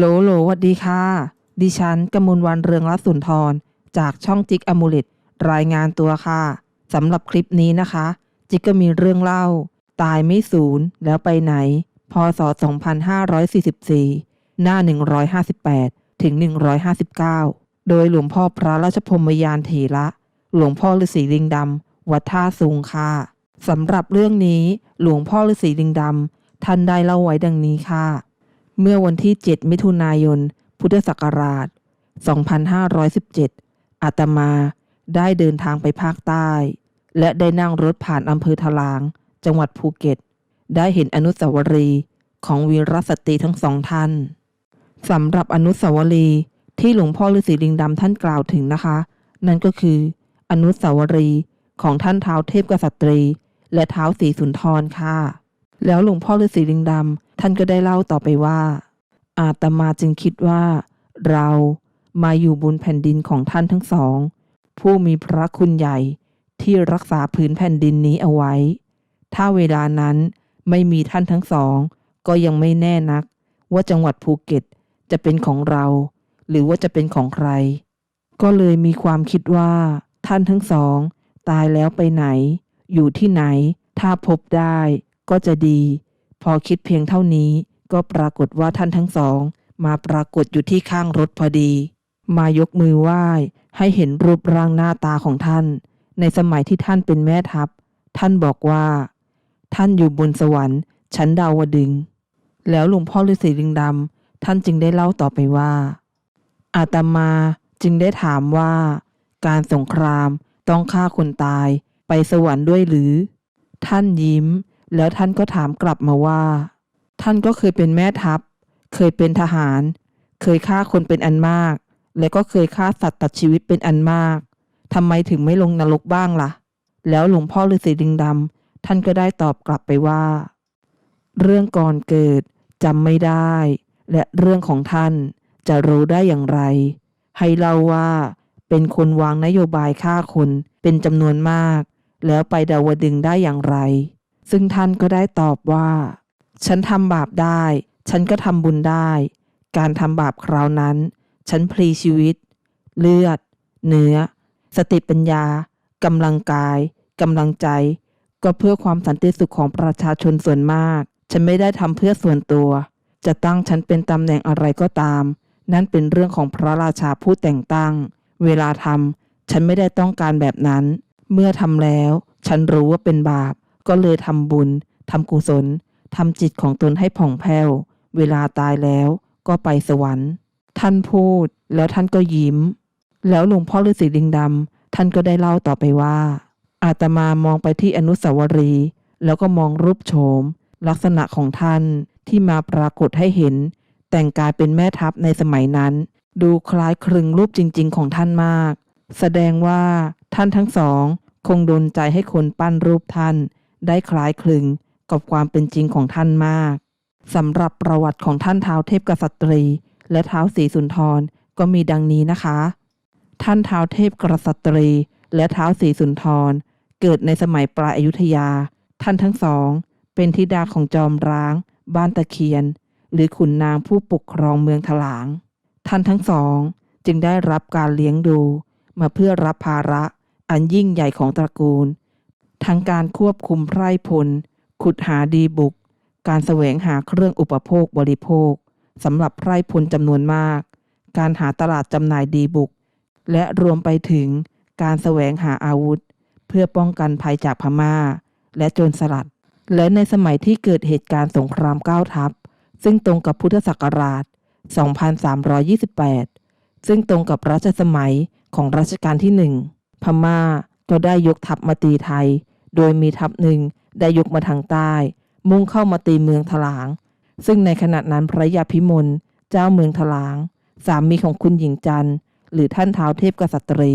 โหลโหลวัดดีค่ะ ดิฉันกมลวันเรืองรัตน์สุนทร จากช่องจิกอมูเลตรายงานตัวค่ะสำหรับคลิปนี้นะคะ จิกก็มีเรื่องเล่า ตายไม่สูญแล้วไปไหน พศ 2544 หน้า 158 ถึง 159 โดยหลวงพ่อพระราชพรมยานเถระหลวงพ่อฤาษีลิงดำวัดท่าสูงค่ะสำหรับเรื่องนี้หลวงพ่อฤาษีลิงดำท่านได้เล่าไว้ดังนี้ค่ะ เมื่อวันที่ 7 มิถุนายน พุทธศักราช 2517 อาตมาได้เดินทางไปภาคใต้ และได้นั่งรถผ่านอำเภอทลาง จังหวัดภูเก็ต ได้เห็นอนุสาวรีย์ของวีรสตรีทั้งสองท่านสำหรับอนุสาวรีย์ที่หลวงพ่อฤาษีลิงดำท่านกล่าวถึงนะคะ นั่นก็คือ อนุสาวรีย์ของท่านเท้าเทพกษัตรี และเท้าวศรีสุนทรค่ะ แล้วหลวงพ่อฤาษีลิงดำ ท่านก็ได้เล่าต่อไปว่า อาตมาจึงคิดว่า เรามาอยู่บนแผ่นดินของท่านทั้งสอง ผู้มีพระคุณใหญ่ที่รักษาพื้นแผ่นดินนี้เอาไว้ ถ้าเวลานั้นไม่มีท่านทั้งสอง ก็ยังไม่แน่นัก ว่าจังหวัดภูเก็ตจะเป็นของเรา หรือว่าจะเป็นของใคร ก็เลยมีความคิดว่า ท่านทั้งสอง ตายแล้วไปไหน อยู่ที่ไหน ถ้าพบได้ ก็จะดี พอคิดเพียงเท่านี้ก็ปรากฏว่าท่านทั้งสอง มาปรากฏอยู่ที่ข้างรถพอดี มายกมือไหว้ให้เห็นรูปร่างหน้าตาของท่าน ในสมัยที่ท่านเป็นแม่ทัพ ท่านบอกว่า ท่านอยู่บนสวรรค์ชั้นดาวดึง แล้วหลวงพ่อฤาษีลิงดำท่านจึงได้เล่าต่อไปว่า อาตมาจึงได้ถามว่า การสงครามต้องฆ่าคนตายไปสวรรค์ด้วยหรือ ท่านยิ้ม แล้วท่านก็ถามกลับมาว่า ท่านก็เคยเป็นแม่ทัพ เคยเป็นทหาร เคยฆ่าคนเป็นอันมาก และก็เคยฆ่าสัตว์ตัดชีวิตเป็นอันมากทำไมถึงไม่ลงนรกบ้างล่ะ แล้วหลวงพ่อฤาษีลิงดำท่านก็ได้ตอบกลับไปว่า เรื่องก่อนเกิดจำไม่ได้ และเรื่องของท่านจะรู้ได้อย่างไร ให้เล่าว่าเป็นคนวางนโยบายฆ่าคนเป็นจำนวนมาก แล้วไปดาวดึงได้อย่างไร ซึ่งท่านก็ได้ตอบว่า ฉันทำบาปได้ ฉันก็ทำบุญได้ การทำบาปคราวนั้น ฉันพลีชีวิต เลือด เนื้อ สติปัญญากำลังกายกำลังใจ ก็เพื่อความสันติสุขของประชาชนส่วนมาก ฉันไม่ได้ทำเพื่อส่วนตัว จะตั้งฉันเป็นตำแหน่งอะไรก็ตาม นั่นเป็นเรื่องของพระราชาผู้แต่งตั้ง เวลาทำฉันไม่ได้ต้องการแบบนั้น เมื่อทำแล้ว ฉันรู้ว่าเป็นบาป ก็เลยทำบุญทำกุศลทำจิตของตนให้ผ่องแผ้ว เวลาตายแล้วก็ไปสวรรค์ ท่านพูดแล้วท่านก็ยิ้ม แล้วหลวงพ่อฤาษีลิงดำท่านก็ได้เล่าต่อไปว่า อาตมามองไปที่อนุสาวรีย์แล้วก็มองรูปโฉม ลักษณะของท่านที่มาปรากฏให้เห็น แต่งกายเป็นแม่ทัพในสมัยนั้น ดูคล้ายคลึงรูปจริง ๆ ของท่านมาก แสดงว่าท่านทั้งสอง คงโดนใจให้คนปั้นรูปท่าน ได้คล้ายคลึงกับความเป็นจริงของท่านมากสำหรับประวัติของท่านเท้าเทพกษัตรี และเท้าวศรีสุนทรก็มีดังนี้นะคะ ท่านเท้าเทพกษัตรี และเท้าวศรีสุนทร เกิดในสมัยปลายอายุทยา ท่านทั้งสอง เป็นธิดาของจอมร้าง บ้านตะเคียน หรือขุนนางผู้ปกครองเมืองถลาง ท่านทั้งสอง จึงได้รับการเลี้ยงดู มาเพื่อรับภาระอันยิ่งใหญ่ของตระกูล ทั้งการควบคุมไพร่พล ขุดหาดีบุก การแสวงหาเครื่องอุปโภคบริโภคสำหรับไพร่พลจำนวนมาก การหาตลาดจำหน่ายดีบุก และรวมไปถึงการแสวงหาอาวุธ เพื่อป้องกันภัยจากพม่า และโจรสลัด และในสมัยที่เกิดเหตุการณ์สงครามเก้าทัพ ซึ่งตรงกับพุทธศักราช 2328 ซึ่งตรงกับรัชสมัยของรัชกาลที่หนึ่งพม่าก็ได้ยกทัพมาตีไทย โดยมีทัพหนึ่งได้ยกมาทางใต้ มุ่งเข้ามาตีเมืองถลาง ซึ่งในขณะนั้นพระยาพิมลเจ้าเมืองถลาง สามีของคุณหญิงจันทร์ หรือท่านเท้าวเทพกษัตรี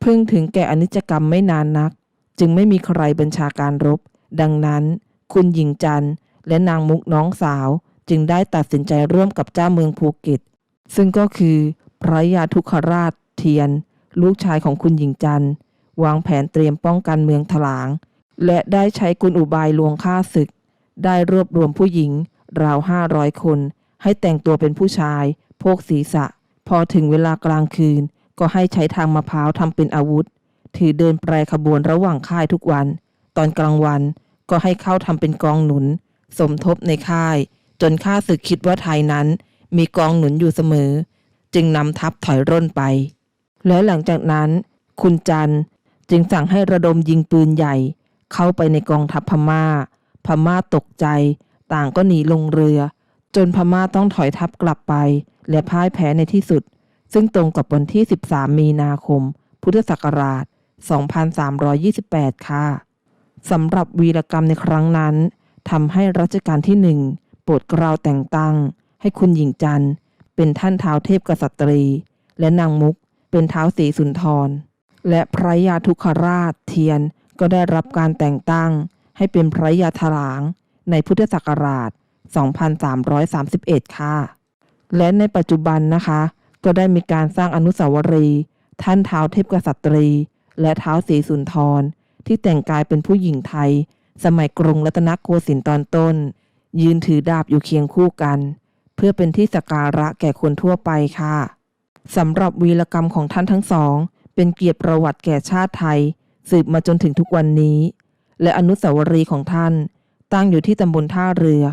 เพิ่งถึงแก่อนิจกรรมไม่นานนัก จึงไม่มีใครบัญชาการรบ ดังนั้น คุณหญิงจันทร์ และนางมุกน้องสาว จึงได้ตัดสินใจร่วมกับเจ้าเมืองภูเก็ต ซึ่งก็คือพระยาทุคราชเทียน ลูกชายของคุณหญิงจันทร์ วางแผนเตรียมป้องกันเมืองถลาง และได้ใช้กุลอุบายลวงฆ่าศึก ได้รวบรวมผู้หญิง ราวห้าร้อยคน ให้แต่งตัวเป็นผู้ชาย โพกศีรษะ พอถึงเวลากลางคืน ก็ให้ใช้ทางมะพร้าวทำเป็นอาวุธ ถือเดินแปรขบวนระหว่างค่ายทุกวัน ตอนกลางวันก็ให้เข้าทำเป็นกองหนุน สมทบในค่าย จนข้าศึกคิดว่าไทยนั้น มีกองหนุนอยู่เสมอ จึงนำทัพถอยร่นไป และหลังจากนั้น คุณจันจึงสั่งให้ระดมยิงปืนใหญ่ เข้าไปในกองทัพพม่า พม่าตกใจ ต่างก็หนีลงเรือ จนพม่าต้องถอยทัพกลับไป และพ่ายแพ้ในที่สุด ซึ่งตรงกับวันที่ 13 มีนาคม พุทธศักราช 2328 ค่ะสำหรับวีรกรรมในครั้งนั้นทำให้รัชกาลที่หนึ่งโปรดกล้าแต่งตั้ง ให้คุณหญิงจันทร์ เป็นท่านเท้าวเทพกษัตรี และนางมุกเป็นเท้าวศรีสุนทร และพระยาทุกขราชเทียน ก็ได้รับการแต่งตั้งให้เป็นพระยาถลางในพุทธศักราช 2331 ค่ะ และในปัจจุบันนะคะ ก็ได้มีการสร้างอนุสาวรีย์ท่านเท้าเทพกษัตรี และเท้าวศรีสุนทร ที่แต่งกายเป็นผู้หญิงไทย สมัยกรุงรัตนโกสินทร์ตอนต้น ยืนถือดาบอยู่เคียงคู่กัน เพื่อเป็นที่สักการะแก่คนทั่วไปค่ะสำหรับวีรกรรมของท่านทั้งสอง เป็นเกียรติประวัติแก่ชาติไทย สืบมาจนถึงทุกวันนี้ และอนุสาวรีย์ของท่าน ตั้งอยู่ที่ตำบลท่าเรือ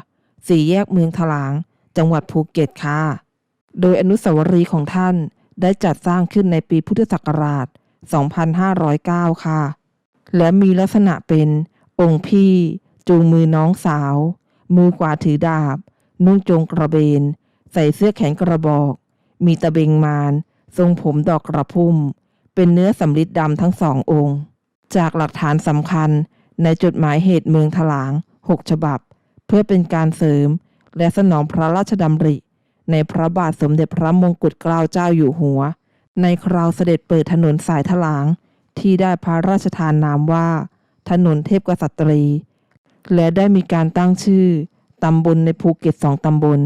สี่แยกเมืองถลาง จังหวัดภูเก็ตค่ะ โดยอนุสาวรีย์ของท่านได้จัดสร้างขึ้นในปีพุทธศักราช 2509 ค่ะ และมีลักษณะเป็นองค์พี่ จูงมือน้องสาว มือขวาถือดาบ นุ่งจงกระเบน ใส่เสื้อแขนกระบอก มีตะเบงมาน ทรงผมดอกกระพุ่ม เป็นเนื้อสำริดดำทั้งสององค์ จากหลักฐานสำคัญในจดหมายเหตุเมืองถลาง 6 ฉบับ เพื่อเป็นการเสริม และสนองพระราชดำริ ในพระบาทสมเด็จพระมงกุฎเกล้าเจ้าอยู่หัว ในคราวเสด็จเปิดถนนสายถลาง ที่ได้พระราชทานนามว่า ถนนเทพกษัตรี และได้มีการตั้งชื่อตำบลในภูเก็ตสองตำบล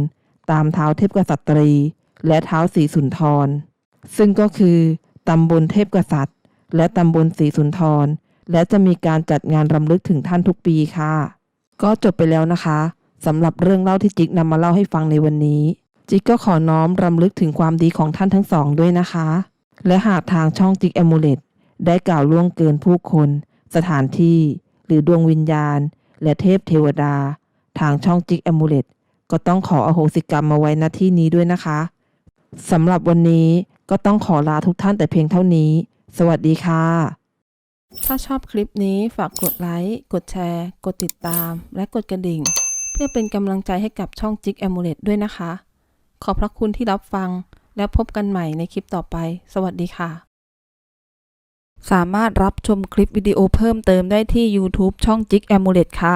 ตามเท้าเทพกษัตรี และเท้าสีสุนทร ซึ่งก็คือตำบลเทพกษัตริย์ และตำบลสีสุนทร และจะมีการจัดงานรำลึกถึงท่านทุกปีค่ะ ก็จบไปแล้วนะคะสำหรับเรื่องเล่าที่จิ๊กนำมาเล่าให้ฟังในวันนี้ จิ๊กก็ขอน้อมรำลึกถึงความดีของท่านทั้งสองด้วยนะคะ และหากทางช่องจิ๊กแอมูเลตได้กล่าวล่วงเกินผู้คน สถานที่ หรือดวงวิญญาณ และเทพเทวดา ทางช่องจิ๊กแอมูเลตก็ต้องขออโหสิกรรมมาไว้ณที่นี้ด้วยนะคะสำหรับวันนี้ก็ต้องขอลาทุกท่านแต่เพียงเท่านี้ สวัสดีค่ะ ถ้าชอบคลิปนี้ฝากกดไลค์ กดแชร์ กดติดตาม และกดกระดิ่ง เพื่อเป็นกำลังใจให้กับช่องจิ๊กแอมูเลตด้วยนะคะ ขอบพระคุณที่รับฟัง แล้วพบกันใหม่ในคลิปต่อไป สวัสดีค่ะ สามารถรับชมคลิปวิดีโอเพิ่มเติมได้ที่ YouTube ช่องจิ๊กแอมูเลตค่ะ